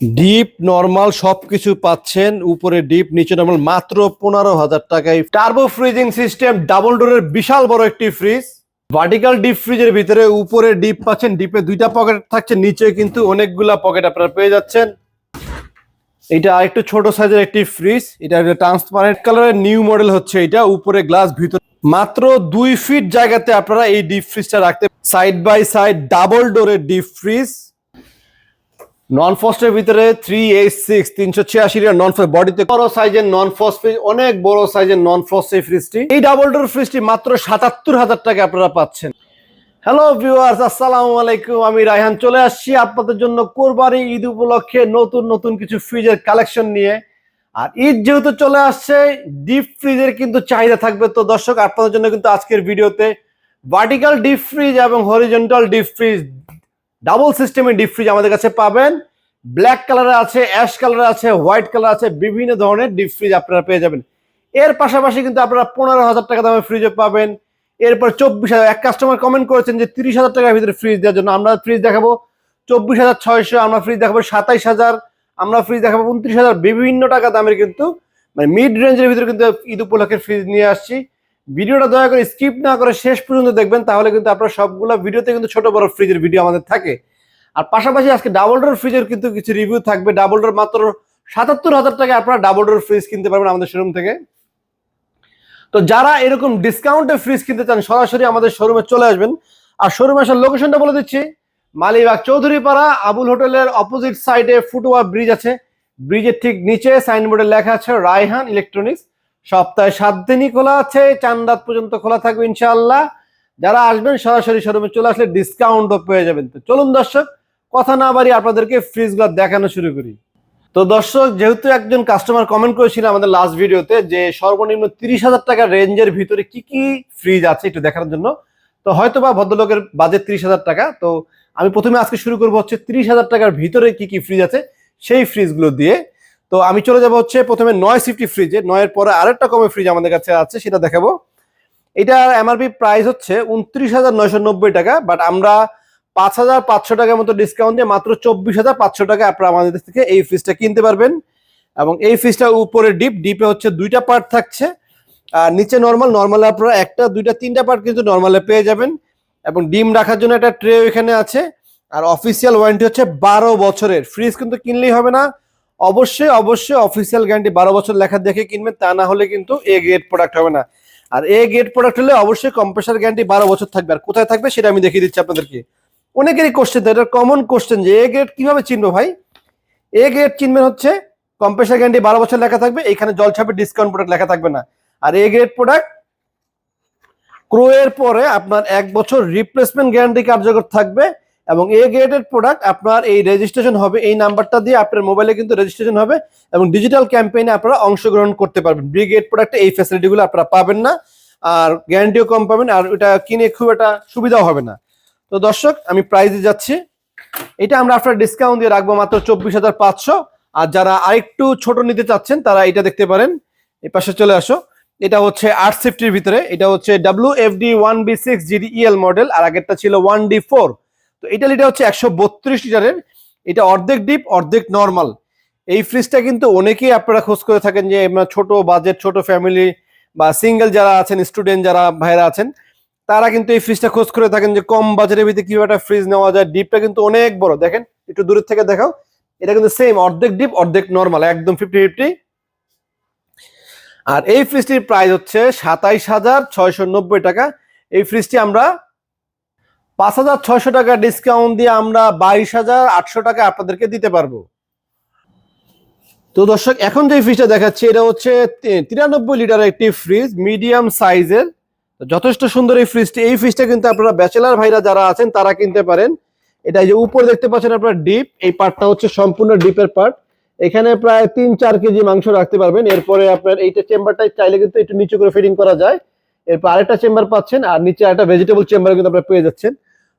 Deep normal সবকিছু পাচ্ছেন, উপরে ডিপ, নিচে নর্মাল, মাত্র পনেরো হাজার টাকায় টার্বো ফ্রিজিং সিস্টেম ডাবল ডোরের বিশাল বড় একটি ফ্রিজ ভার্টিক্যাল ডিপ ফ্রিজের ভিতরে উপরে ডিপ পাচ্ছেন, ডিপে দুইটা পকেট থাকছে, নিচে কিন্তু অনেকগুলা পকেট আপনারা পেয়ে যাচ্ছেন। এটা আরেকটু ছোট সাইজের একটি ফ্রিজ এটা ট্রান্সপারেন্ট কালারের নিউ মডেল হচ্ছে এটা, উপরে গ্লাস ভিতরে মাত্র দুই ফিট জায়গাতে আপনারা এই ডিপ ফ্রিজটা রাখতে সাইড বাই সাইড ডাবল ডোরের ডিপ ফ্রিজ নন ফস্টের ভিতরে থ্রি এইট সিক্স তিনশো ছিয়াশি নন ফস্ট বডিতে বড় সাইজের নন ফস্ট ফ্রিজ অনেক বড় সাইজের নন ফস্ট এই ফ্রিজটি এই ডাবল ডোর ফ্রিজটি মাত্র সাতাত্তর হাজার টাকা আপনারা পাচ্ছেন। হ্যালো ভিউয়ার্স আসসালামু আলাইকুম। আমি রায়হান, চলে আসছি আপনাদের জন্য কোরবানি ঈদ উপলক্ষে নতুন নতুন কিছু ফ্রিজের কালেকশন নিয়ে। আর ঈদ যেহেতু চলে আসছে ডিপ ফ্রিজের কিন্তু চাহিদা থাকবে। তো দর্শক, আপনাদের জন্য কিন্তু আজকের ভিডিওতে ভার্টিক্যাল ডিপ ফ্রিজ এবং হরিজন্টাল ডিপ ফ্রিজ ডাবল সিস্টেমের ডিপ ফ্রিজ আমাদের কাছে পাবেন। ব্ল্যাক কালারে আছে, অ্যাশ কালারে আছে, হোয়াইট কালার আছে, বিভিন্ন ধরনের ডিপ ফ্রিজ আপনারা পেয়ে যাবেন। এর পাশাপাশি কিন্তু আপনারা পনেরো হাজার টাকা দামের ফ্রিজও পাবেন। এরপর চব্বিশ হাজার, এক কাস্টমার কমেন্ট করেছেন যে তিরিশ হাজার টাকার ভিতরে ফ্রিজ দেওয়ার জন্য। আমরা ফ্রিজ দেখাবো চব্বিশ হাজার ছয়শো, আমরা ফ্রিজ দেখাবো সাতাইশ হাজার, আমরা ফ্রিজ দেখাবো উনত্রিশ হাজার। বিভিন্ন টাকা দামের কিন্তু মানে মিড রেঞ্জের ভিতরে কিন্তু ঈদ উপলক্ষে ফ্রিজ নিয়ে আসছি। ভিডিওটা দয়া করে স্কিপ না করে শেষ পর্যন্ত দেখবেন, তাহলে কিন্তু আপনার সবগুলো ভিডিওতে কিন্তু ছোট বড় ফ্রিজের ভিডিও আমাদের থাকে। আর পাশাপাশি আজকে ডাবল ডোর ফ্রিজের কিন্তু কিছু রিভিউ থাকবে। ডাবল ডোর মাত্র সাতাত্তর হাজার টাকা আপনারা ডাবল ডোর ফ্রিজ কিনতে পারবেন আমাদের শোরুম থেকে। তো যারা এরকম ডিসকাউন্টে ফ্রিজ কিনতে চান, সরাসরি আমাদের শোরুমে চলে আসবেন। আর শোরুমে আসার লোকেশনটা বলে দিচ্ছি। মালিবাগ চৌধুরীপাড়া, আবুল হোটেলের অপোজিট সাইডে ফুটওভার ব্রিজ আছে। ব্রিজের ঠিক নিচে সাইনবোর্ডে লেখা আছে, রায়হান ইলেকট্রনিক্স সপ্তাহে সাত দিনই খোলা আছে চান রাত পর্যন্ত খোলা থাকবে ইনশাআল্লাহ। যারা আসবেন, সরাসরি শোরুমে চলে আসলে ডিসকাউন্টও পেয়ে যাবেন। তো চলুন দর্শক, কথা না বাড়িয়ে আপনাদেরকে ফ্রিজগুলো দেখানো শুরু করি। তো দর্শক, যেহেতু একজন কাস্টমার কমেন্ট করেছিল আমাদের লাস্ট ভিডিওতে যে সর্বনিম্ন তিরিশ হাজার টাকার রেঞ্জের ভিতরে কি কি ফ্রিজ আছে একটু দেখানোর জন্য। তো হয়তো বা ভদ্রলোকের বাজেট তিরিশ হাজার টাকা। তো আমি প্রথমে আজকে শুরু করব হচ্ছে তিরিশ হাজার টাকার ভিতরে কি কি ফ্রিজ আছে, সেই ফ্রিজগুলো দিয়ে। তো আমি চলে যাব হচ্ছে প্রথমে নয় সিফটি ফ্রিজে নয়ের পরে আরেকটা কমে ফ্রিজ আমাদের কাছে আছে, সেটা দেখাবো। এটার এমআরপি প্রাইস হচ্ছে উনত্রিশ হাজার নয়শো নব্বই টাকা বাট আমরা পাঁচ হাজার পাঁচশো টাকার মতো ডিসকাউন্ট দিয়ে মাত্র চব্বিশ হাজার পাঁচশো টাকা আপনারা আমাদের থেকে এই ফ্রিজটা কিনতে পারবেন। এবং এই ফ্রিজটা উপরে ডিপ ডিপে হচ্ছে দুইটা পার্ট থাকছে। আর নিচে নর্মাল নর্মাল আপনারা একটা, দুইটা, তিনটা পার্ট কিন্তু নর্মালে পেয়ে যাবেন। এবং ডিম রাখার জন্য একটা ট্রে এখানে আছে। আর অফিসিয়াল ওয়ারেন্টি হচ্ছে বারো বছরের। ফ্রিজ কিন্তু কিনলেই হবে না। অবশ্যই অবশ্যই অফিসিয়াল গ্যারান্টি বারো বছর লেখা দেখে কিনবেন, তা না হলে কিন্তু এ গেট প্রোডাক্ট হবে না। আর এ গেট প্রোডাক্ট হলে অবশ্যই কম্প্রেসার গ্যারান্টি বারো বছর থাকবে। আর কোথায় থাকবে সেটা আমি দেখিয়ে দিচ্ছি আপনাদেরকে। অনেকেরই কোশ্চেন এটা কমন কোশ্চেন যে এ গ্রেড কীভাবে চিনবো ভাই? এ গ্রেড চিনবেন হচ্ছে কম্প্রেসার গ্যারান্টি বারো বছর লেখা থাকবে, এখানে জল ছাপে ডিসকাউন্ট প্রোডাক্ট লেখা থাকবে না। আর এ গ্রেড প্রোডাক্ট ক্রোয়ের পরে আপনার এক বছর রিপ্লেসমেন্ট গ্যারান্টি কার্যকর থাকবে। এবং এ গ্রেডের প্রোডাক্ট আপনার এই রেজিস্ট্রেশন হবে, এই নাম্বারটা দিয়ে আপনার মোবাইলে কিন্তু রেজিস্ট্রেশন হবে এবং ডিজিটাল ক্যাম্পেইনে আপনারা অংশগ্রহণ করতে পারবেন। বি গ্রেড প্রোডাক্টে এই ফ্যাসিলিটিগুলো আপনারা পাবেন না আর গ্যারান্টিও কম পাবেন আর এটা কিনে খুব একটা সুবিধাও হবে না। তো দর্শক, আমি প্রাইজে যাচ্ছি। এটা আমরা আপনার ডিসকাউন্ট দিয়ে রাখব মাত্র চব্বিশ হাজার পাঁচশো। আর যারা আরেকটু ছোট নিতে চাচ্ছেন, তারা এটা দেখতে পারেন। এই পাশে চলে আসো। এটা হচ্ছে আট সেফটির ভিতরে। এটা হচ্ছে W F D one B six GD EL model আর আগেরটা ছিল ওয়ান ডি ফোর তো এটা লিটার হচ্ছে একশো বত্রিশ লিটারের এটা অর্ধেক ডিপ অর্ধেক নর্মাল এই ফ্রিজটা কিন্তু অনেকেই আপনারা খোঁজ করে থাকেন যে ছোট বাজেট ছোট ফ্যামিলি বা সিঙ্গেল যারা আছেন স্টুডেন্ট যারা ভাইরা আছেন, তারা কিন্তু এই ফ্রিজটা খোঁজ করে থাকেন যে, কম বাজারের ভিতরে কীভাবে একটা ফ্রিজ নেওয়া যায়। ডিপটা কিন্তু অনেক বড়। দেখেন, একটু দূরের থেকে দেখাও। এটা কিন্তু সেম অর্ধেক ডিপ অর্ধেক নর্মাল একদম ফিফটি ফিফটি আর এই ফ্রিজটির প্রাইস হচ্ছে সাতাইশ হাজার ছয়শো নব্বই টাকা। এই ফ্রিজটি আমরা পাঁচ হাজার ছয়শো টাকা ডিসকাউন্ট দিয়ে আমরা বাইশ হাজার আটশো টাকা আপনাদেরকে দিতে পারব। তো দর্শক, এখন যে ফ্রিজটা দেখাচ্ছি, এটা হচ্ছে তিরানব্বই লিটার একটি ফ্রিজ মিডিয়াম সাইজের যথেষ্ট সুন্দর এই ফ্রিজটি এই ফ্রিজটা কিন্তু আপনারা ব্যাচেলার ভাইরা যারা আছেন, তারা কিনতে পারেন। এটা এই যে উপরে দেখতে পাচ্ছেন আপনার ডিপ এই পার্টটা হচ্ছে সম্পূর্ণ ডিপের পার্ট এখানে প্রায় তিন চার কেজি মাংস রাখতে পারবেন। এরপরে আপনার এইটা চেম্বারটা চাইলে কিন্তু একটু নিচু করে ফিটিং করা যায়। এরপর আরেকটা চেম্বার পাচ্ছেন, আর নিচে একটা ভেজিটেবল চেম্বার কিন্তু আপনারা পেয়ে যাচ্ছেন।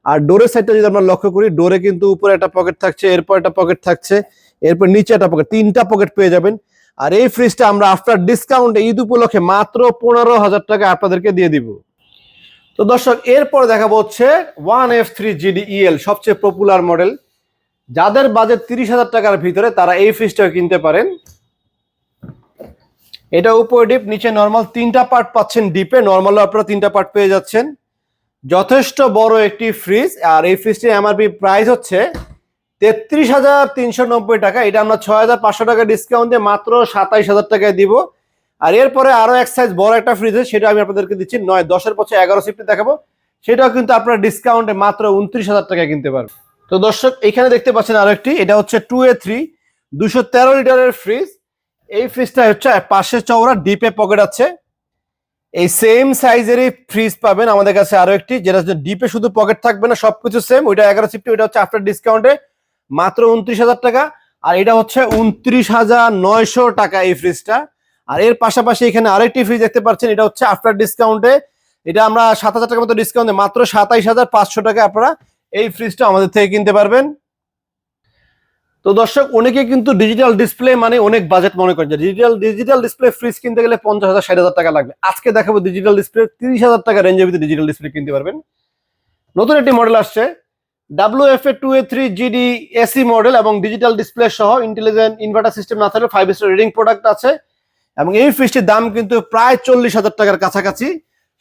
আর ডোরের সাইডটা যদি আমরা লক্ষ্য করি, ডোরে কিন্তু উপরে একটা পকেট থাকছে, এরপর একটা পকেট থাকছে, এরপর নিচে একটা পকেট তিনটা পকেট পেয়ে যাবেন। আর এই ফ্রিজটা আমরা আফটার ডিসকাউন্ট ঈদ উপলক্ষে মাত্র পনেরো হাজার টাকা আপনাদেরকে দিয়ে দিব। তো দর্শক, এরপর দেখা হচ্ছে one F three GD EL সবচেয়ে পপুলার মডেল যাদের বাজেট তিরিশ হাজার টাকার ভিতরে, তারা এই ফ্রিজটা কিনতে পারেন। এটা উপরে ডিপ নিচে নর্মাল তিনটা পার্ট পাচ্ছেন ডিপে নর্মালও আপনারা তিনটা পার্ট পেয়ে যাচ্ছেন। যথেষ্ট বড় একটি ফ্রিজ আর এই ফ্রিজটির এমআরপি প্রাইস হচ্ছে তেত্রিশ হাজার তিনশো নব্বই টাকা। এটা আমরা ছয় হাজার পাঁচশো টাকা ডিসকাউন্ট দিয়ে মাত্র সাতাইশ হাজার টাকায় দিব। আর এরপরে আরও এক সাইজ বড় একটা ফ্রিজ সেটা আমি আপনাদেরকে দিচ্ছি নয়, দশের পথে এগারো সিফটি দেখাবো। সেটাও কিন্তু আপনারা ডিসকাউন্টে মাত্র উনত্রিশ হাজার টাকায় কিনতে পারবেন। তো দর্শক, এখানে দেখতে পাচ্ছেন আরও একটি। এটা হচ্ছে টু এ থ্রি দুশো তেরো লিটারের ফ্রিজ এই ফ্রিজটা হচ্ছে পাশে চওড়া ডিপে পকেট আছে। এই সেম সাইজেরই ফ্রিজ পাবেন আমাদের কাছে আরও একটি, যেটা ডিপে শুধু পকেট থাকবে না, সবকিছু সেম ওইটা এগারো সিফটি ওইটা হচ্ছে আফটার ডিসকাউন্টে মাত্র উনত্রিশ হাজার টাকা, আর এটা হচ্ছে উনত্রিশ হাজার নয়শো টাকা এই ফ্রিজটা আর এর পাশাপাশি এখানে আরেকটি ফ্রিজ দেখতে পাচ্ছেন, এটা হচ্ছে আফটার ডিসকাউন্টে এটা আমরা সাত হাজার টাকার মতো ডিসকাউন্টে মাত্র সাতাইশ হাজার পাঁচশো টাকা আপনারা এই ফ্রিজটা আমাদের থেকে কিনতে পারবেন। তো দর্শক, অনেকে কিন্তু ডিজিটাল ডিসপ্লে মানে অনেক বাজেট মনে করেন যে ডিজিটাল ডিজিটাল ডিসপ্লে ফ্রিজ কিনতে গেলে পঞ্চাশ হাজার, ষাট হাজার টাকা লাগবে। আজকে দেখাবো ডিজিটাল ডিসপ্লে তিরিশ হাজার টাকা রেঞ্জের ভিতরে ডিজিটাল ডিসপ্লে কিনতে পারবেন। নতুন একটি মডেল আসছে W F A two A three GD AC model এবং ডিজিটাল ডিসপ্লে সহ ইন্টেলিজেন্ট ইনভার্টার সিস্টেম না থাকলে ফাইভ স্টার রিডিং প্রোডাক্ট আছে এবং এই ফ্রিজটির দাম কিন্তু প্রায় চল্লিশ হাজার টাকার কাছাকাছি।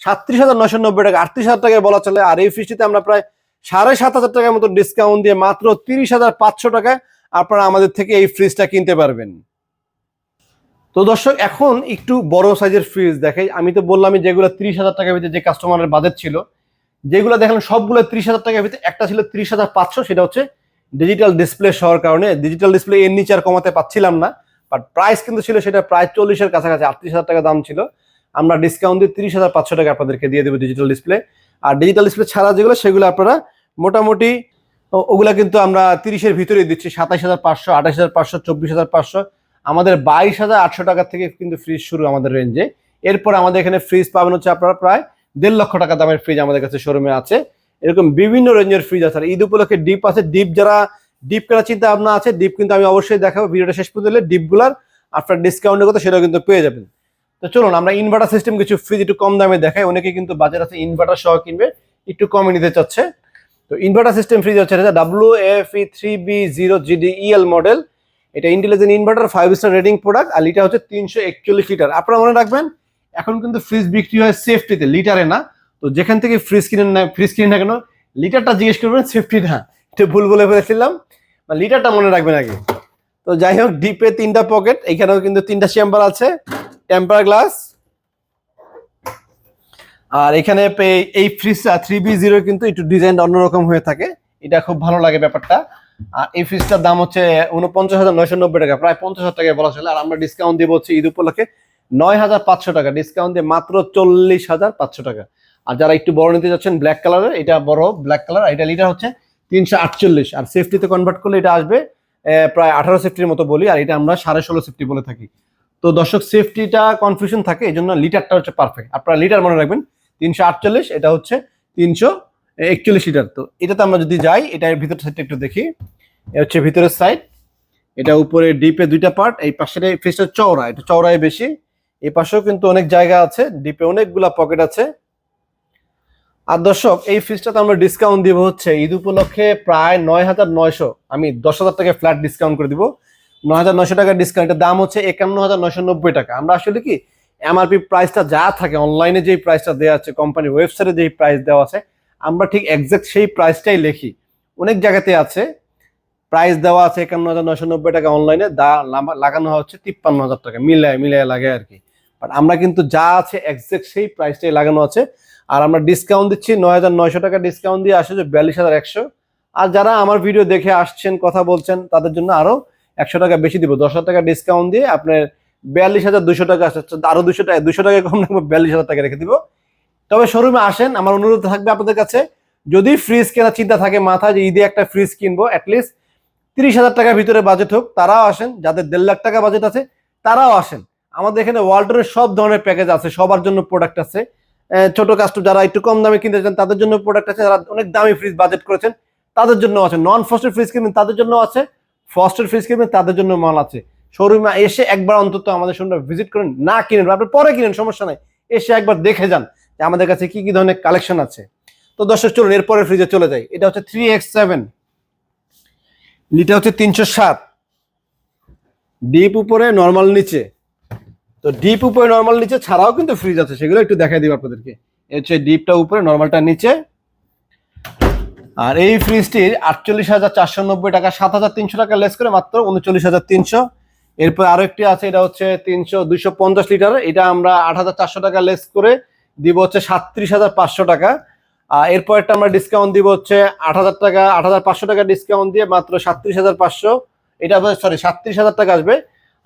সাতত্রিশ হাজার নশো নব্বই টাকা, আটত্রিশ হাজার টাকায় বলা চলে। আর এই ফ্রিজটিতে আমরা প্রায় সাড়ে সাত হাজার টাকার মতো ডিসকাউন্ট দিয়ে মাত্র তিরিশ হাজার পাঁচশো টাকায় আপনারা আমাদের থেকে এই ফ্রিজটা কিনতে পারবেন। তো দর্শক, এখন একটু বড় সাইজের ফ্রিজ দেখাই। আমি তো বললাম যেগুলো ত্রিশ হাজার টাকার ভিতরে যে কাস্টমারের বাজেট ছিল, যেগুলো দেখলাম সবগুলো ত্রিশ হাজার টাকার ভিতরে, একটা ছিল ত্রিশ হাজার পাঁচশো, সেটা হচ্ছে ডিজিটাল ডিসপ্লে সহর কারণে। ডিজিটাল ডিসপ্লে এর নিচে আর কমাতে পাচ্ছিলাম না বাট প্রাইস কিন্তু ছিল সেটা প্রায় চল্লিশের কাছাকাছি, আটত্রিশ হাজার টাকা দাম ছিল। আমরা ডিসকাউন্ট দিয়ে তিরিশ হাজার পাঁচশো টাকা আপনাদেরকে দিয়ে দেবো ডিজিটাল ডিসপ্লে আর ডিজিটাল ডিসপ্লে ছাড়া যেগুলো, সেগুলো আপনারা মোটামুটি ওগুলা কিন্তু আমরা তিরিশের ভিতরে দিচ্ছি সাতাশ হাজার পাঁচশো আঠাশ হাজার পাঁচশো, চব্বিশ হাজার পাঁচশো। আমাদের বাইশ হাজার আটশো টাকা থেকে কিন্তু ফ্রিজ শুরু আমাদের রেঞ্জে এরপর আমাদের এখানে ফ্রিজ পাবেন হচ্ছে আপনারা প্রায় দেড় লক্ষ টাকা দামের ফ্রিজ আমাদের কাছে শোরুমে আছে। এরকম বিভিন্ন রেঞ্জের ফ্রিজ আছে। আর ঈদ উপলক্ষে ডিপ আছে। ডিপ যারা ডিপ কেনার চিন্তা ভাবনা আছে ডিপ কিন্তু আমি অবশ্যই দেখাবো ভিডিওটা শেষ পর্যন্ত ডিপগুলার আপনার ডিসকাউন্টের কথা সেটাও কিন্তু পেয়ে যাবেন। তো চলুন, আমরা ইনভার্টার সিস্টেম কিছু ফ্রিজ একটু কম দামে দেখাই। অনেকে কিন্তু বাজার আছে ইনভার্টার সহ কিনবে, একটু কমে নিতে চাচ্ছে। তো ইনভার্টার সিস্টেম ফ্রিজ হচ্ছে, এটা W F E three B zero GD EL model এটা intelligent inverter five star rating product আর লিটার হচ্ছে তিনশো একচল্লিশ লিটার আপনারা মনে রাখবেন, এখন কিন্তু ফ্রিজ বিক্রি হয় সেফটিতে লিটারে না। তো যেখান থেকে ফ্রিজ কিনেন না ফ্রিজ কিনে না কেন লিটারটা জিজ্ঞেস করবেন সেফটি না এটা ভুল বলে ফেলেছিলাম। লিটারটা মনে রাখবেন আগে। তো যাই হোক ডিপে তিনটা পকেট এখানেও কিন্তু তিনটা চেম্বার আছে। টেম্পার গ্লাস আর এখানে এই ফ্রিজটা থ্রি বি জিরো কিন্তু একটু ডিজাইন অন্যরকম হয়ে থাকে। এটা খুব ভালো লাগে ব্যাপারটা। আর এই ফ্রিজটার দাম হচ্ছে উনপঞ্চাশ হাজার নয়শো নব্বই টাকা, প্রায় পঞ্চাশ হাজার টাকায় বলা ছিল আর আমরা ডিসকাউন্ট দিব হচ্ছে ঈদ উপলক্ষে নয় হাজার পাঁচশো টাকা। ডিসকাউন্ট দিয়ে মাত্র চল্লিশ হাজার পাঁচশো টাকা। আর যারা একটু বড় নিতে যাচ্ছেন ব্ল্যাক কালারের এটা বড় ব্ল্যাক কালার আর এটা লিটার হচ্ছে তিনশো আটচল্লিশ। আর সেফটিতে কনভার্ট করলে এটা আসবে প্রায় আঠারো সেফটির মতো বলি, আর এটা আমরা সাড়ে ষোলো সেফটি বলে থাকি। তো দর্শক সেফটিটা কনফিউশন থাকে এই জন্য লিটারটা হচ্ছে পারফেক্ট আপনারা লিটার মনে রাখবেন তিনশো আটচল্লিশ, এটা হচ্ছে তিনশো একচল্লিশ লিটার। তো এটাতে আমরা যদি যাই, এটা এর ভিতর সাইডটা একটু দেখি। এটা হচ্ছে ভিতরের সাইড এটা উপরে ডিপে দুইটা পার্ট এই পাশের ফেসটা চওড়া, এটা চওড়ায় বেশি। এই পাশেও কিন্তু অনেক জায়গা আছে ডিপে অনেকগুলা পকেট আছে। আর দর্শক, এই ফ্রিজটাতে আমরা ডিসকাউন্ট দিব হচ্ছে, ঈদ উপলক্ষে প্রায় নয় হাজার নয়শো। আমি দশ হাজার টাকা ফ্ল্যাট ডিসকাউন্ট করে দিব। নয় হাজার নয়শো টাকার ডিসকাউন্ট এটার দাম হচ্ছে একান্ন হাজার নয়শো নব্বই টাকা। আমরা আসলে কি এমআরপি প্রাইসটা যা থাকে অনলাইনে যেই প্রাইসটা দেওয়া আছে কোম্পানির ওয়েবসাইটে যেই প্রাইস দেওয়া আছে, আমরা ঠিক এক্সাক্ট সেই প্রাইসটাই লিখি। অনেক জায়গাতে আছে প্রাইস দেওয়া আছে একান্ন হাজার নয়শো নব্বই টাকা অনলাইনে দা লাগানো হচ্ছে তিপ্পান্ন হাজার টাকা, মিলায় মিলায় লাগে আর কি। বাট আমরা কিন্তু যা আছে এক্সাক্ট সেই প্রাইসটাই লাগানো আছে। আর আমরা ডিসকাউন্ট দিচ্ছি নয় হাজার নয়শো টাকা ডিসকাউন্ট দিয়ে আসে যে বিয়াল্লিশ হাজার একশো। আর যারা আমার ভিডিও দেখে আসছেন, কথা বলছেন, তাদের জন্য আরও একশো টাকা বেশি দিব। দশ হাজার টাকা ডিসকাউন্ট দিয়ে আপনার বিয়াল্লিশ হাজার দুশো টাকা আরও দুশো টাকা দুশো টাকা কম রাখব বিয়াল্লিশ হাজার টাকা রেখে দিব। তবে শোরুমে আসেন, আমার অনুরোধ থাকবে আপনাদের কাছে, যদি ফ্রিজ কেনার চিন্তা থাকে মাথায় যে ঈদে একটা ফ্রিজ কিনবো অ্যাটলিস্ট তিরিশ হাজার টাকার ভিতরে বাজেট হোক, তারাও আসেন, যাদের দেড় লাখ টাকা বাজেট আছে, তারাও আসেন। আমাদের এখানে ওয়ার্ল্ডের সব ধরনের প্যাকেজ আছে, সবার জন্য প্রোডাক্ট আছে। ছোট কাস্টমার যারা একটু কম দামে কিনতে চান, তাদের জন্য প্রোডাক্ট আছে, যারা অনেক দামি ফ্রিজ বাজেট করেছেন, তাদের জন্য আছে। নন ফস্টের ফ্রিজ কিনবেন, তাদের জন্য আছে। ফস্টের ফ্রিজ কিনবেন, তাদের জন্য মাল আছে। শোরুমে এসে একবার অন্তত আমাদের শোরুমে ভিজিট করেন, না কিনেন আপনি পরে কিনেন, সমস্যা নাই। এসে একবার দেখে যান যে আমাদের কাছে কি কি ধরনের কালেকশন আছে। তো দর্শক, চলুন এরপরে ফ্রিজে চলে যাই। এটা হচ্ছে থ্রি এক্স সেভেন লিটার হচ্ছে তিনশো সাত। ডিপ উপরে নর্মাল নিচে। তো ডিপ উপরে নর্মাল নিচে ছাড়াও কিন্তু ফ্রিজ আছে, সেগুলো একটু দেখাই দিব আপনাদেরকে। হচ্ছে ডিপটা উপরে নর্মালটা নিচে। আর এই ফ্রিজটির আটচল্লিশ হাজার চারশো নব্বই টাকা, সাত হাজার তিনশো টাকা লেস করে মাত্র উনচল্লিশ হাজার তিনশো। এরপর আরও একটি আছে, এটা হচ্ছে তিনশো, দুইশো পঞ্চাশ লিটার। এটা আমরা আট হাজার চারশো টাকা লেস করে দিব হচ্ছে সাতত্রিশ হাজার পাঁচশো টাকা। আর এরপর একটা আমরা ডিসকাউন্ট দিব হচ্ছে আট হাজার টাকা, আট হাজার পাঁচশো টাকা ডিসকাউন্ট দিয়ে মাত্র সাতত্রিশ হাজার পাঁচশো। এটা সরি সাতত্রিশ হাজার টাকা আসবে।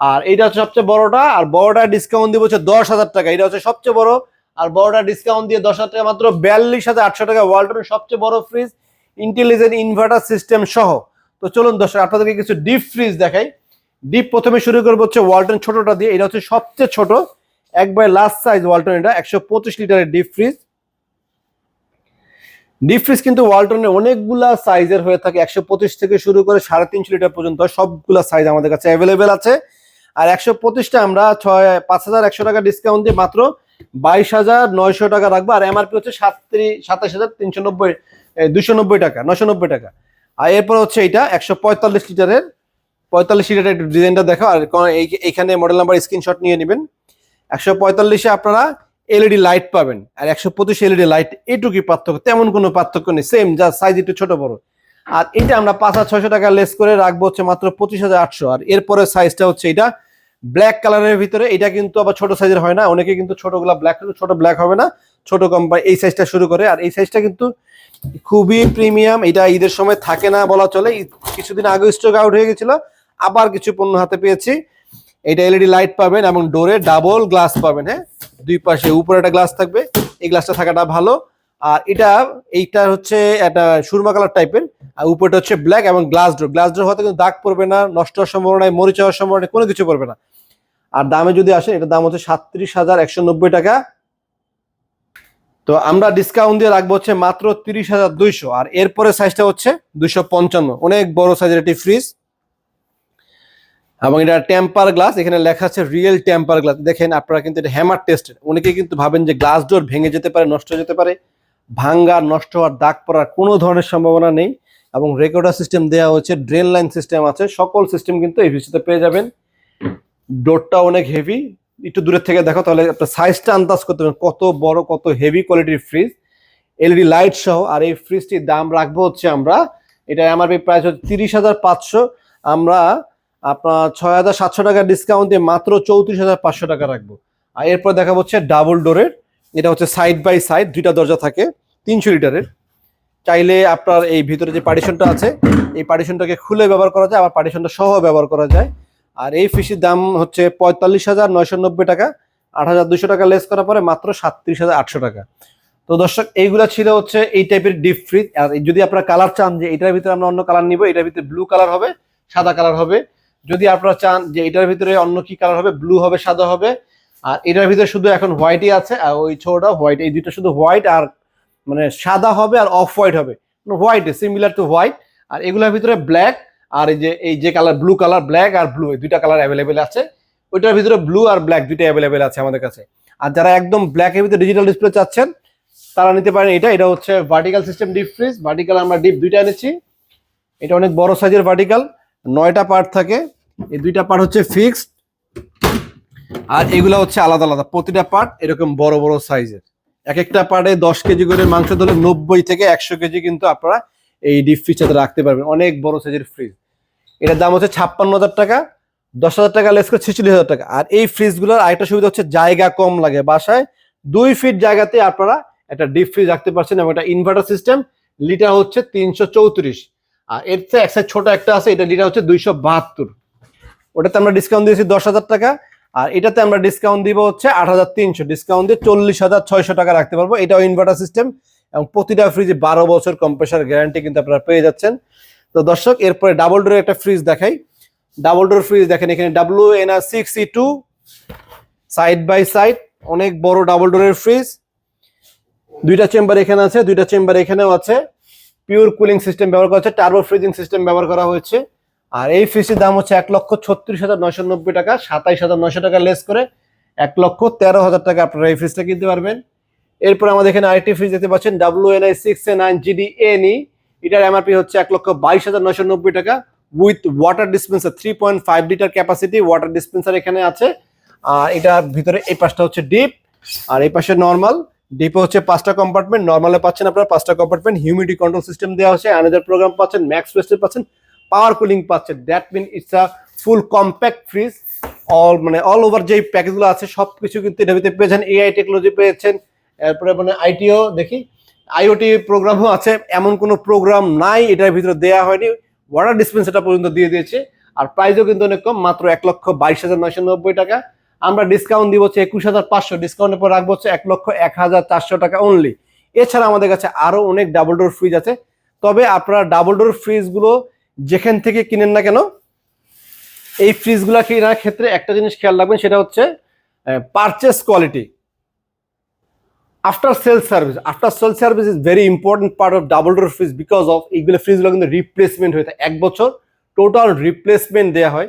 আর এটা হচ্ছে সবচেয়ে বড়টা, আর বড়টা ডিসকাউন্ট দিব হচ্ছে দশ হাজার টাকা। এটা হচ্ছে সবচেয়ে বড়, আর বড়টা ডিসকাউন্ট দিয়ে দশ হাজার টাকা মাত্র বিয়াল্লিশ হাজার আটশো টাকা। ওয়ার্ল্ডের সবচেয়ে বড় ফ্রিজ ইন্টেলিজেন্ট ইনভার্টার সিস্টেম সহ। তো চলুন দর্শক, আপনাদেরকে কিছু ডিপ ফ্রিজ দেখাই। ডিপ প্রথমে শুরু করব হচ্ছে ওয়ালটন ছোটটা দিয়ে। এটা হচ্ছে সবচেয়ে ছোট, একবার লাস্ট সাইজ ওয়ালটন এটা, একশো পঁচিশ লিটারের ডিপ ফ্রিজ ডিপ ফ্রিজ কিন্তু ওয়ালটনের অনেকগুলা সাইজের হয়ে থাকে, একশো পঁচিশ থেকে শুরু করে সাড়ে তিনশো লিটার পর্যন্ত সবগুলা সাইজ আমাদের কাছে অ্যাভেলেবেল আছে। আর একশো পঁচিশটা আমরা ছয়, পাঁচ হাজার একশো টাকা ডিসকাউন্ট দিয়ে মাত্র বাইশ হাজার নয়শো টাকা রাখব। আর এমআরপি হচ্ছে সাতত্রিশ সাতাশ হাজার তিনশো নব্বই দুশো নব্বই টাকা, নশো নব্বই টাকা। আর এরপর হচ্ছে এটা একশো পঁয়তাল্লিশ লিটারের পঁয়তাল্লিশ একটু ডিজাইনটা দেখো আর এইখানে মডেল নাম্বার স্ক্রিনশট নিয়ে নেবেন। একশো পঁয়তাল্লিশে আপনারা এলইডি লাইট পাবেন, আর একশো পঁচিশ এলইডি লাইট এটুকুই পার্থক্য, তেমন কোনো পার্থক্য নেই সেম যা সাইজ একটু ছোট বড়। আর এটা আমরা পাঁচ হাজার ছয়শো টাকা লেস করে রাখব হচ্ছে মাত্র পঁচিশ হাজার আটশো, আর এরপরে সাইজটা হচ্ছে এটা ব্ল্যাক কালারের ভিতরে, এটা কিন্তু আবার ছোট সাইজের হয় না, অনেকে কিন্তু ছোটগুলা ব্ল্যাক ছোট ব্ল্যাক হবে না, ছোট কোম্পানি এই সাইজটা শুরু করে, আর এই সাইজটা কিন্তু খুবই প্রিমিয়াম এটা ঈদের সময় থাকে না বলা চলে কিছুদিন আগে স্টক আউট হয়ে গেছিল আবার কিছু পণ্য হাতে পেয়েছি। এটা এলইডি লাইট পাবেন এবং ডোরে ডাবল গ্লাস পাবেন হ্যাঁ? দুই পাশে উপরে একটা গ্লাস থাকবে, এই গ্লাসটা থাকাটা ভালো। আর এটা, এইটা হচ্ছে একটা সুরমা কালার টাইপের আর উপরটা হচ্ছে ব্ল্যাক এবং গ্লাস ডোর গ্লাস ডোর হতে কিন্তু দাগ পড়বে না, নষ্ট হওয়ার সম্ভাবনা মরিচ হওয়ার সম্ভাবনা কোনো কিছু পড়বে না। আর দামে যদি আসেন, এটার দাম হচ্ছে সাতত্রিশ হাজার একশো নব্বই টাকা। তো আমরা ডিসকাউন্ট দিয়ে রাখব হচ্ছে মাত্র তিরিশ হাজার দুইশো, আর এরপরে সাইজটা হচ্ছে দুইশো পঞ্চান্ন। অনেক বড় সাইজের একটি ফ্রিজ এবং এটা টেম্পার গ্লাস এখানে লেখা আছে রিয়েল টেম্পার গ্লাস দেখেন, আপনারা কিন্তু এটা হ্যামার টেস্টেড অনেকে কিন্তু ভাবেন যে গ্লাস ডোর ভেঙে যেতে পারে, নষ্ট যেতে পারে। ভাঙ্গা, নষ্ট হওয়ার দাগ পড়ার কোনো ধরনের সম্ভাবনা নেই এবং রেকর্ডার সিস্টেম দেওয়া হচ্ছে ড্রেন লাইন সিস্টেম আছে। সকল সিস্টেম কিন্তু এই ভিসিতে পেয়ে যাবেন। ডোরটা অনেক হেভি একটু দূরের থেকে দেখো, তাহলে আপনার সাইজটা আন্দাজ করতে পারেন। কত বড়, কত হেভি কোয়ালিটির ফ্রিজ এলইডি লাইট সহ, আর এই ফ্রিজটির দাম রাখব হচ্ছে আমরা এটা এমআরপি প্রাইস হচ্ছে তিরিশ হাজার পাঁচশো। আমরা আপনার ছয় হাজার সাতশো টাকার ডিসকাউন্ট দিয়ে মাত্র চৌত্রিশ হাজার পাঁচশো টাকা রাখব। আর এরপর দেখা হচ্ছে ডাবল ডোরের এটা হচ্ছে সাইড বাই সাইড দুইটা দরজা থাকে, তিনশো লিটারের চাইলে আপনার এই ভিতরে যে পার্টিশনটা আছে, এই পার্টিশনটাকে খুলে ব্যবহার করা যায়, আবার পার্টিশনটা সহ ব্যবহার করা যায়। আর এই ফিসির দাম হচ্ছে পঁয়তাল্লিশ হাজার নয়শো নব্বই টাকা, আট হাজার দুশো টাকা লেস করার পরে মাত্র সাতত্রিশ হাজার আটশো টাকা। তো দর্শক, এইগুলো ছিল হচ্ছে এই টাইপের ডিপ ফ্রিজ আর যদি আপনারা কালার চান যে এটার ভিতরে আমরা অন্য কালার নিব, এটার ভিতরে ব্লু কালার হবে, সাদা কালার হবে যদি আপনারা চান যে এটার ভিতরে অন্য কি কালার হবে ব্লু হবে, সাদা হবে, আর এটার ভিতরে শুধু এখন হোয়াইটই আছে, আর ওই ছোটটা হোয়াইট এই দুটো শুধু হোয়াইট আর মানে সাদা হবে আর অফ হোয়াইট হবে। হোয়াইট সিমিলার টু হোয়াইট আর এগুলোর ভিতরে ব্ল্যাক আর এই যে এই যে কালার ব্লু কালার ব্ল্যাক আর ব্লু এই দুইটা কালার অ্যাভেলেবেল আছে। ওইটার ভিতরে ব্লু আর ব্ল্যাক দুইটা অ্যাভেলেবেল আছে আমাদের কাছে। আর যারা একদম ব্ল্যাক এর ভিতরে ডিজিটাল ডিসপ্লে চাচ্ছেন, তারা নিতে পারেন এটা। এটা হচ্ছে vertical system deep fridge vertical আমরা ডিপ দুইটা এনেছি। এটা অনেক বড় সাইজের ভার্টিক্যাল নয়টা পার্ট থাকে। এই দুইটা পার্ট হচ্ছে ফিক্সড আর এগুলো হচ্ছে আলাদা আলাদা। প্রতিটা পার্ট এরকম বড় বড় সাইজের এক একটা পার্টে দশ কেজি করে মাংস ধরে নব্বই থেকে একশো কেজি কিন্তু আপনারা এই ডিপ ফ্রিজটাতে রাখতে পারবেন। অনেক বড় সাইজের ফ্রিজ এটার দাম হচ্ছে ছাপ্পান্ন হাজার টাকা। দশ হাজার টাকা লেস করে ছেচল্লিশ হাজার টাকা। আর এই ফ্রিজগুলোর আরেকটা সুবিধা হচ্ছে জায়গা কম লাগে। বাসায় দুই ফিট জায়গাতে আপনারা একটা ডিপ ফ্রিজ রাখতে পারছেন এবং একটা ইনভার্টার সিস্টেম লিটার হচ্ছে তিনশো চৌত্রিশ। আর এর থেকে এক সাইড ছোট একটা আছে, এটা যেটা হচ্ছে দুইশো বাহাত্তর। ওটাতে আমরা ডিসকাউন্ট দিয়েছি দশ হাজার টাকা, আর এটাতে আমরা ডিসকাউন্ট দিব হচ্ছে আট হাজার তিনশো। ডিসকাউন্ট দিয়ে চল্লিশ হাজার ছয়শো টাকা রাখতে পারব। এটাও ইনভার্টার সিস্টেম এবং প্রতিটা ফ্রিজে বারো বছর কম্প্রেসার গ্যারান্টি কিন্তু আপনারা পেয়ে যাচ্ছেন। তো দর্শক, এরপরে ডাবল ডোরের একটা ফ্রিজ দেখাই। ডাবল ডোর ফ্রিজ দেখেন, এখানে W N R six E two side by side অনেক বড় ডাবল ডোরের ফ্রিজ দুইটা চেম্বার এখানে আছে, দুইটা চেম্বার এখানেও আছে। পিওর কুলিং সিস্টেম ব্যবহার করা হচ্ছে টার্বো ফ্রিজিং সিস্টেম ব্যবহার করা হয়েছে। আর এই ফ্রিজের দাম হচ্ছে এক লক্ষ ছত্রিশ হাজার নয়শো নব্বই টাকা, সাতাইশ হাজার নয়শো টাকা লেস করে এক লক্ষ তেরো হাজার টাকা আপনারা এই ফ্রিজটা কিনতে পারবেন। এরপর আমাদের এখানে আরেকটি ফ্রিজ দেখতে পাচ্ছেন W N I six A nine GD N E এটার এমআরপি হচ্ছে এক লক্ষ বাইশ হাজার নয়শো নব্বই টাকা with water dispenser three point five litre capacity water dispenser এখানে আছে। আর এটার ভিতরে এই পাশটা হচ্ছে ডিপ আর এই পাশে নর্মাল ডিপে হচ্ছে পাঁচটা কম্পার্টমেন্ট নর্মালে পাচ্ছেন আপনারা পাঁচটা কম্পার্টমেন্ট হিউমিডিটি কন্ট্রোল সিস্টেম দেওয়া হচ্ছে অ্যানাদার প্রোগ্রাম পাচ্ছেন ম্যাক্স ফেস্টের পাচ্ছেন পাওয়ার কুলিং পাচ্ছেন that mean it's a full compact fridge all মানে অল ওভার যেই প্যাকেজগুলো আছে সব কিছু কিন্তু এটার ভিতরে পেয়েছেন এআই টেকনোলজি পেয়েছেন, এরপরে মানে আইটিও দেখি আইওটি প্রোগ্রামও আছে, এমন কোনো প্রোগ্রাম নাই, এটার ভিতরে দেওয়া হয়নি ওয়াটার ডিসপেন্সারটা পর্যন্ত দিয়ে দিয়েছে, আর প্রাইসও কিন্তু অনেক কম, মাত্র এক লক্ষ বাইশ হাজার নয়শো নব্বই টাকা। আমরা ডিসকাউন্ট দিব হচ্ছে একুশ হাজার পাঁচশো ডিসকাউন্টের পর রাখব হচ্ছে এক লক্ষ এক হাজার চারশো টাকা অনলি এছাড়া আমাদের কাছে আরও অনেক ডাবল ডোর ফ্রিজ আছে। তবে আপনারা ডাবল ডোর ফ্রিজগুলো যেখান থেকে কিনেন না কেন, এই ফ্রিজগুলো কেনার ক্ষেত্রে একটা জিনিস খেয়াল রাখবেন, সেটা হচ্ছে purchase quality after sale service after sale service is very important part of double door fridge because of এইগুলো ফ্রিজগুলো কিন্তু রিপ্লেসমেন্ট হয়ে থাকে। এক বছর টোটাল রিপ্লেসমেন্ট দেওয়া হয়।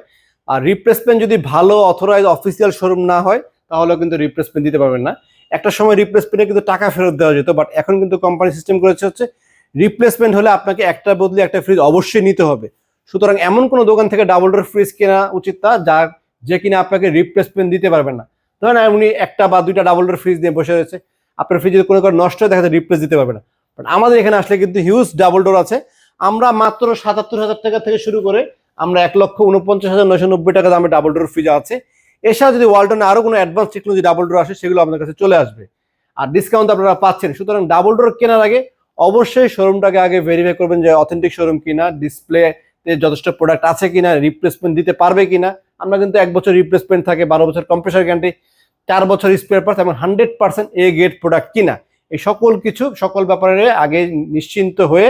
আর রিপ্লেসমেন্ট যদি ভালো অথরাইজ অফিসিয়াল শোরুম না হয় তাহলে কিন্তু রিপ্লেসমেন্ট দিতে পারবেন না। একটা সময় রিপ্লেসমেন্টে কিন্তু টাকা ফেরত দেওয়া যেত বাট এখন কিন্তু কোম্পানি সিস্টেম করেছে হচ্ছে রিপ্লেসমেন্ট হলে আপনাকে একটা বদলে একটা ফ্রিজ অবশ্যই নিতে হবে। সুতরাং এমন কোনো দোকান থেকে ডাবল ডোর ফ্রিজ কেনা উচিত না, যা যে কিনা আপনাকে রিপ্লেসমেন্ট দিতে পারবেন না। ধরেন উনি একটা বা দুইটা ডাবল ডোর ফ্রিজ দিয়ে বসে রয়েছে, আপনার ফ্রিজ যদি কোনো নষ্ট হয়, দেখা যায় রিপ্লেস দিতে পারবে না। বাট আমাদের এখানে আসলে কিন্তু হিউজ ডাবল ডোর আছে। আমরা মাত্র সাতাত্তর হাজার টাকা থেকে শুরু করে আমরা এক লক্ষ উনপঞ্চাশ হাজার নয়শো নব্বই টাকা দামে ডাবল ডোর ফ্রিজ আছে। এছাড়া যদি ওয়ালটনে আরও কোনো অ্যাডভান্স টেকনোলজি ডাবল ডোর আসে, সেগুলো আপনার কাছে চলে আসবে। আর ডিসকাউন্ট আপনারা পাচ্ছেন। সুতরাং ডাবল ডোর কেনার আগে অবশ্যই শোরুমটাকে আগে ভেরিফাই করবেন যে অথেন্টিক শোরুম কিনা ডিসপ্লেতে যথেষ্ট প্রোডাক্ট আছে কিনা রিপ্লেসমেন্ট দিতে পারবে কিনা। আমরা কিন্তু এক বছর রিপ্লেসমেন্ট থাকে, বারো বছর কম্প্রেসার গ্যারান্টি চার বছর স্পেয়ার পার্টস এবং hundred percent a get product কিনা। এই সকল কিছু, সকল ব্যাপারে আগে নিশ্চিন্ত হয়ে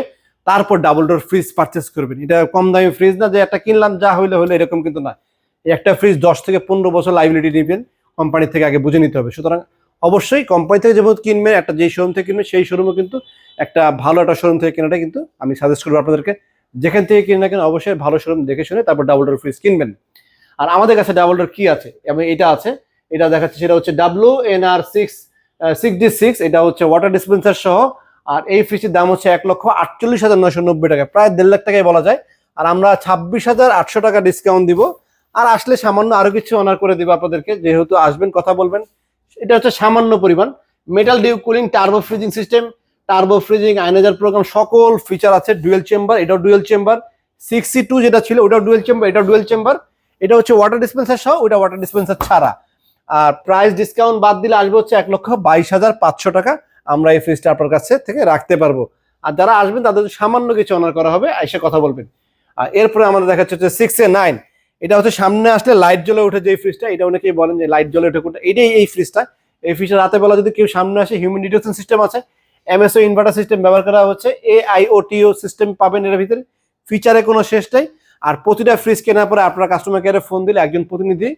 তারপর ডাবল ডোর ফ্রিজ পারচেস করবেন। এটা কম দামি ফ্রিজ না, যে একটা কিনলাম, যা হইলে হলে এরকম কিন্তু না। একটা ফ্রিজ দশ থেকে পনেরো বছর লাইবিলিটি নেবেন কোম্পানি থেকে আগে বুঝে নিতে হবে। সুতরাং অবশ্যই কোম্পানি থেকে যেহেতু কিনবেন, একটা যেই শোরুম থেকে কিনবেন, সেই শোরুমও কিন্তু একটা ভালো একটা শোরুম থেকে কেনাটা কিন্তু আমি সাজেস্ট করব আপনাদেরকে। যেখান থেকে কিনে না কেন, অবশ্যই ভালো শোরুম দেখে শুনে তারপর ডাবল ডোর ফ্রিজ কিনবেন। আর আমাদের কাছে ডাবল ডোর কি আছে? এবং এটা আছে, এটা দেখাচ্ছে, সেটা হচ্ছে W N R six six D six এটা হচ্ছে ওয়াটার ডিসপেন্সার সহ আর এই ফ্রিজের দাম হচ্ছে এক লক্ষ আটচল্লিশ হাজার নয়শো নব্বই টাকা, প্রায় দেড় লাখ টাকায় বলা যায়। আর আমরা ছাব্বিশ হাজার আটশো টাকা ডিসকাউন্ট দিব। আর আসলে সামান্য আরও কিছু অনার করে দিব আপনাদেরকে, যেহেতু আসবেন, কথা বলবেন। এটা হচ্ছে সামান্য পরিমাণ। Metal dew cooling turbo freezing system turbo freezing আইনাজার program সকল ফিচার আছে ডুয়েল চেম্বার এটাও ডুয়েল চেম্বার সিক্সটি টু যেটা ছিল, ওটাও ডুয়েল চেম্বার এটাও ডুয়েল চেম্বার এটা হচ্ছে ওয়াটার ডিসপেন্সার সহ, ওটা ওয়াটার ডিসপেন্সার ছাড়া। আর প্রাইস ডিসকাউন্ট বাদ দিলে আসবে হচ্ছে এক লক্ষ বাইশ হাজার পাঁচশো টাকা। আমরা এই ফ্রিজটা আপনার কাছে থেকে রাখতে পারব। আর যারা আসবেন, তাদের সামান্য কিছু অনার করা হবে এসে কথা বলবেন। আর এরপরে আমাদের দেখাচ্ছে হচ্ছে সিক্স এ নাইন এটা হচ্ছে সামনে আসলে লাইট জ্বলে ওঠে যে ফ্রিজটা এটা অনেকেই বলেন যে লাইট জ্বলে ওঠে কোনটা। এটাই এই ফ্রিজটা এই ফ্রিজটা রাতে বেলা যদি কেউ সামনে আসে হিউম্যান ডিটেকশন সিস্টেম আছে। এমএসও ইনভার্টার সিস্টেম ব্যবহার করা হচ্ছে। এআইওটিও সিস্টেম পাবেন এর ভিতরে। ফিচারে কোনো শেষ নেই। আর প্রতিটা ফ্রিজ কেনার পরে আপনার কাস্টমার কেয়ারে ফোন দিলে একজন প্রতিনিধি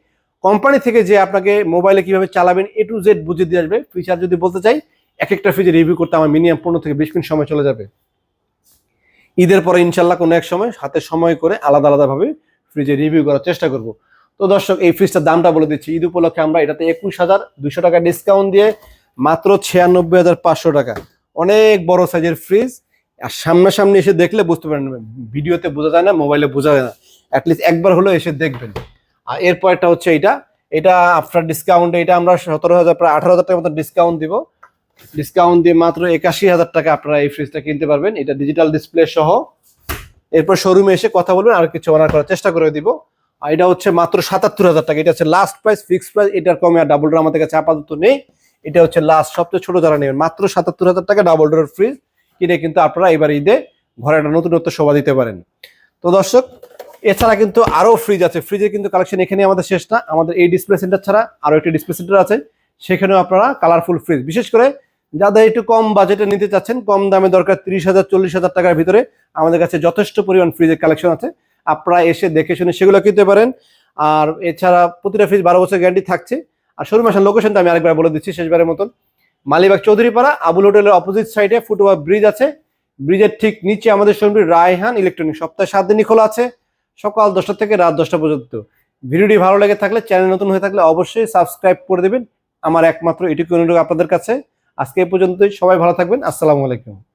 কোম্পানি থেকে যে আপনাকে মোবাইলে কীভাবে চালাবেন এ টু জেড বুঝিয়ে দিয়ে আসবে। ফিচার যদি বলতে চাই এক একটা ফ্রিজে রিভিউ করতে আমার মিনিমাম পনেরো থেকে বিশ মিনিট সময় চলে যাবে। ঈদের পরে ইনশাল্লাহ কোনো এক সময়, হাতে সময় করে আলাদা আলাদাভাবে ফ্রিজে রিভিউ করার চেষ্টা করব। তো দর্শক, এই ফ্রিজটার দামটা বলে দিচ্ছি। ঈদ উপলক্ষে আমরা এটাতে একুশ হাজার দুশো টাকা ডিসকাউন্ট দিয়ে মাত্র ছিয়ানব্বই হাজার পাঁচশো টাকা। অনেক বড় সাইজের ফ্রিজ আর সামনাসামনি এসে দেখলে বুঝতে পারেন, ভিডিওতে বোঝা যায় না মোবাইলে বোঝা যায় না। অ্যাটলিস্ট একবার হলেও এসে দেখবেন। আর এরপরটা হচ্ছে এটা এটা আফটার ডিসকাউন্ট এটা আমরা সতেরো হাজার, প্রায় আঠারো হাজার টাকার মতো ডিসকাউন্ট দিব। ডিসকাউন্ট দিয়ে মাত্র একাশি হাজার টাকা আপনারা এই ফ্রিজটা কিনতে পারবেন। এটা ডিজিটাল ডিসপ্লে সহ। এরপর শোরুমে এসে কথা বলবেন, আর কিছু অর্ডার করার চেষ্টা করে দিব। আর এটা হচ্ছে মাত্র সাতাত্তর হাজার টাকা। এটা হচ্ছে লাস্ট প্রাইস ফিক্স প্রাইস এটার কমে আর ডাবল ডোর আমাদের কাছে আপাতত নেই। এটা হচ্ছে লাস্ট সবচেয়ে ছোট যারা নেবেন। মাত্র সাতাত্তর হাজার টাকা ডাবল ডোরের ফ্রিজ কিনে কিন্তু আপনারা এবার ঈদে ঘরে একটা নতুনত্ব শোভা দিতে পারেন। তো দর্শক, এছাড়া কিন্তু আরও ফ্রিজ আছে। ফ্রিজের কিন্তু কালেকশন এখানে আমাদের শেষ না। আমাদের এই ডিসপ্লে সেন্টার ছাড়া আরও একটি ডিসপ্লে সেন্টার আছে। সেখানেও আপনারা কালারফুল ফ্রিজ বিশেষ করে যাদের একটু কম বাজেটে নিতে চাচ্ছেন, কম দামে দরকার তিরিশ হাজার, চল্লিশ হাজার টাকার ভিতরে আমাদের কাছে যথেষ্ট পরিমাণ ফ্রিজের কালেকশন আছে। আপনারা এসে দেখে শুনে সেগুলো কিনতে পারেন। আর এছাড়া প্রতিটা ফ্রিজ বারো বছর গ্যারান্টি থাকছে। আর শোরুম আসার লোকেশনটা আমি আরেকবার বলে দিচ্ছি শেষবারের মতন। মালিবাগ চৌধুরীপাড়া, আবুল হোটেলের অপোজিট সাইডে ফুটওভার ব্রিজ আছে। ব্রিজের ঠিক নিচে আমাদের শোরুমটি রায়হান ইলেকট্রনিক সপ্তাহে সাত দিনই খোলা আছে, সকাল দশটা থেকে রাত দশটা পর্যন্ত। ভিডিওটি ভালো লেগে থাকলে চ্যানেল নতুন হয়ে থাকলে অবশ্যই সাবস্ক্রাইব করে দেবেন। আমার একমাত্র এটুকু অনুরোধ আপনাদের কাছে। আজকে পর্যন্তই। সবাই ভালো থাকবেন। আসসালামু আলাইকুম।